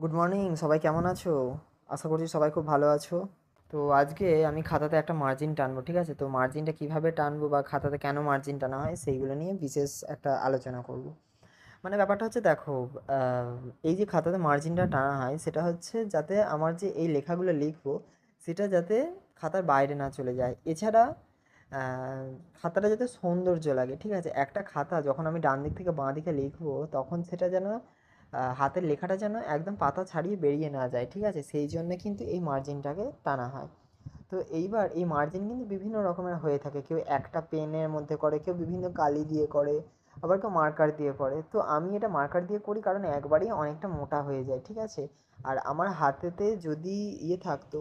Good morning সবাই কেমন আছো? আশা করছি সবাই খুব ভালো আছো। তো আজকে আমি খাতাতে একটা মার্জিন টানবো, ঠিক আছে? তো মার্জিনটা কীভাবে টানবো বা খাতাতে কেন মার্জিন টানা হয় সেইগুলো নিয়ে বিশেষ একটা আলোচনা করব। মানে ব্যাপারটা হচ্ছে দেখো এই যে খাতাতে মার্জিনটা টানা হয়, সেটা হচ্ছে যাতে আমার যে এই লেখাগুলো লিখব, সেটা যাতে খাতার বাইরে না চলে যায়। এছাড়া খাতাটা যাতে সৌন্দর্য লাগে, ঠিক আছে? একটা খাতা যখন আমি ডান দিক থেকে বাঁ দিকে লিখব, তখন সেটা যেন হাতের লেখাটা যেন একদম পাতা ছাড়িয়ে বেরিয়ে না যায়, ঠিক আছে? সেই জন্য কিন্তু এই মার্জিনটাকে টানা হয়। তো এইবার এই মার্জিন কিন্তু বিভিন্ন রকমের হয়ে থাকে। কেউ একটা পেনের মধ্যে করে, কেউ বিভিন্ন কালি দিয়ে করে, আবার কেউ মার্কার দিয়ে করে। তো আমি এটা মার্কার দিয়ে করি কারণ একবারই অনেকটা মোটা হয়ে যায়, ঠিক আছে? আর আমার হাতেতে যদি ইয়ে থাকতো,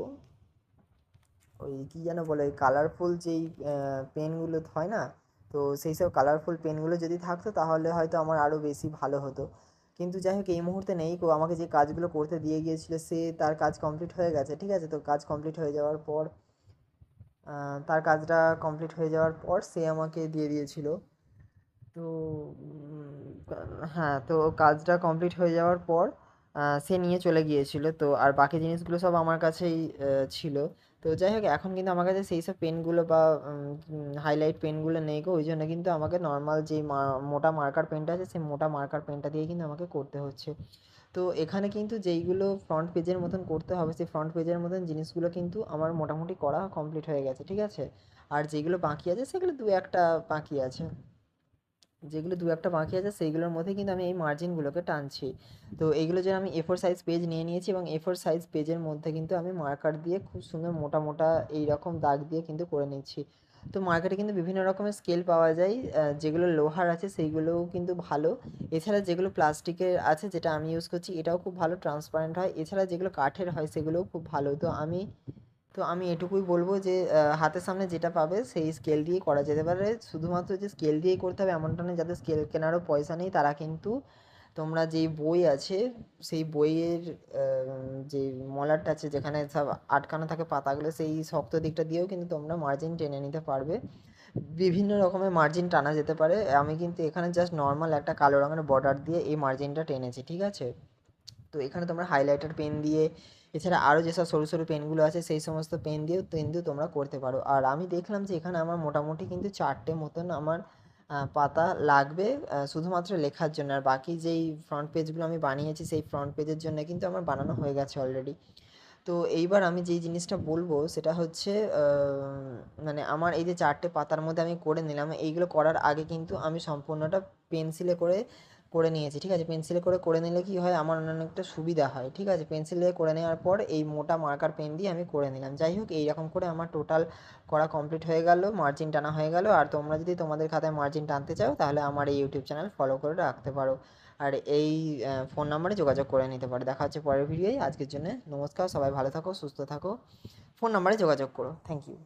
ওই কী যেন বলে কালারফুল যেই পেনগুলো হয় না, তো সেই সব কালারফুল পেনগুলো যদি থাকতো, তাহলে হয়তো আমার আরও বেশি ভালো হতো। কিন্তু যাই হোক এই মুহূর্তে নেই কো আমাকে যে কাজগুলো করতে দিয়ে গিয়েছিল, সে তার কাজ কমপ্লিট হয়ে গেছে, ঠিক আছে? তো কাজ কমপ্লিট হয়ে যাওয়ার পর তার কাজটা কমপ্লিট হয়ে যাওয়ার পর সে আমাকে দিয়ে দিয়েছিল। তো হ্যাঁ তো কাজটা কমপ্লিট হয়ে যাওয়ার পর সে নিয়ে চলে গিয়েছিল। তো আর বাকি জিনিসগুলো সব আমার কাছেই ছিল। তো যাই হোক, এখন কিন্তু আমার কাছে সেই সব পেনগুলো বা হাইলাইট পেনগুলো নেই গো। ওই জন্য কিন্তু আমাকে নর্মাল যে মোটা মার্কার পেনটা আছে, সেই মোটা মার্কার পেনটা দিয়ে কিন্তু আমাকে করতে হচ্ছে। তো এখানে কিন্তু যেইগুলো ফ্রন্ট পেজের মতন করতে হবে, সেই ফ্রন্ট পেজের মতন জিনিসগুলো কিন্তু আমার মোটামুটি করা কমপ্লিট হয়ে গেছে, ঠিক আছে? আর যেগুলো বাকি আছে, সেগুলো দু একটা বাকি আছে। যেগুলো দু একটা বাকি আছে, সেইগুলোর মধ্যে কিন্তু আমি এই মার্জিনগুলোকে টানছি। তো এইগুলো যেন আমি এফোর সাইজ পেজ নিয়ে নিয়েছি এবং এ ফোর সাইজ পেজের মধ্যে কিন্তু আমি মার্কার দিয়ে খুব সুন্দর মোটা মোটা এই রকম দাগ দিয়ে কিন্তু করে নিচ্ছি। তো মার্কেটে কিন্তু বিভিন্ন রকমের স্কেল পাওয়া যায় যেগুলো লোহার আছে সেইগুলোও কিন্তু ভালো। এছাড়া যেগুলো প্লাস্টিকের আছে যেটা আমি ইউজ করছি, এটাও খুব ভালো ট্রান্সপারেন্ট হয়। এছাড়া যেগুলো কাঠের হয়, সেগুলোও খুব ভালো। তো আমি তো আমি এটুকুই বলব যে হাতের সামনে যেটা পাবে সেই স্কেল দিয়ে করা যেতে পারে। শুধুমাত্র যে স্কেল দিয়েই করতে হবে এমনটা নয় যাদের স্কেল কেনারও পয়সা নেই, তারা কিন্তু তোমরা যেই বই আছে, সেই বইয়ের যে মলাটটা আছে যেখানে সব আটকানো থাকে পাতাগুলো, সেই শক্ত দিকটা দিয়েও কিন্তু তোমরা মার্জিন টেনে নিতে পারবে। বিভিন্ন রকমের মার্জিন টানা যেতে পারে। আমি কিন্তু এখানে জাস্ট নর্মাল একটা কালো রঙের বর্ডার দিয়ে এই মার্জিনটা টেনেছি, ঠিক আছে? তো এখানে তোমরা হাইলাইটার পেন দিয়ে, এছাড়া আরও যেসব সরু সরু পেনগুলো আছে সেই সমস্ত পেন দিয়েও কিন্তু তোমরা করতে পারো। আর আমি দেখলাম যে এখানে আমার মোটামুটি কিন্তু চারটে মতন আমার পাতা লাগবে শুধুমাত্র লেখার জন্য। আর বাকি যেই ফ্রন্ট পেজগুলো আমি বানিয়েছি সেই ফ্রন্ট পেজের জন্য কিন্তু আমার বানানো হয়ে গেছে অলরেডি তো এইবার আমি যেই জিনিসটা বলব সেটা হচ্ছে মানে আমার এই যে চারটে পাতার মধ্যে আমি করে নিলাম, এইগুলো করার আগে কিন্তু আমি সম্পূর্ণটা পেন্সিলে করে করে নিয়েছি, ঠিক আছে? পেন্সিলে করে করে নিলে কি হয়? আমার অনেকটা সুবিধা হয়, ঠিক আছে? পেন্সিলে করে নেওয়ার পর এই মোটা মার্কার পেন দিয়ে আমি করে নিলাম। যাই হোক, এইরকম করে আমার টোটাল করা কমপ্লিট হয়ে গেল মার্জিন টানা হয়ে গেল। আর তোমরা যদি তোমাদের খাতায় মার্জিন টানতে চাও, তাহলে আমার এই ইউটিউব চ্যানেল ফলো করে রাখতে পারো। আর এই ফোন নাম্বারে যোগাযোগ করে নিতে পারো। দেখা হচ্ছে পরের ভিডিওয় আজকের জন্য নমস্কার, সবাই ভালো থাকো, সুস্থ থাকো। ফোন নাম্বারে যোগাযোগ করো। Thank you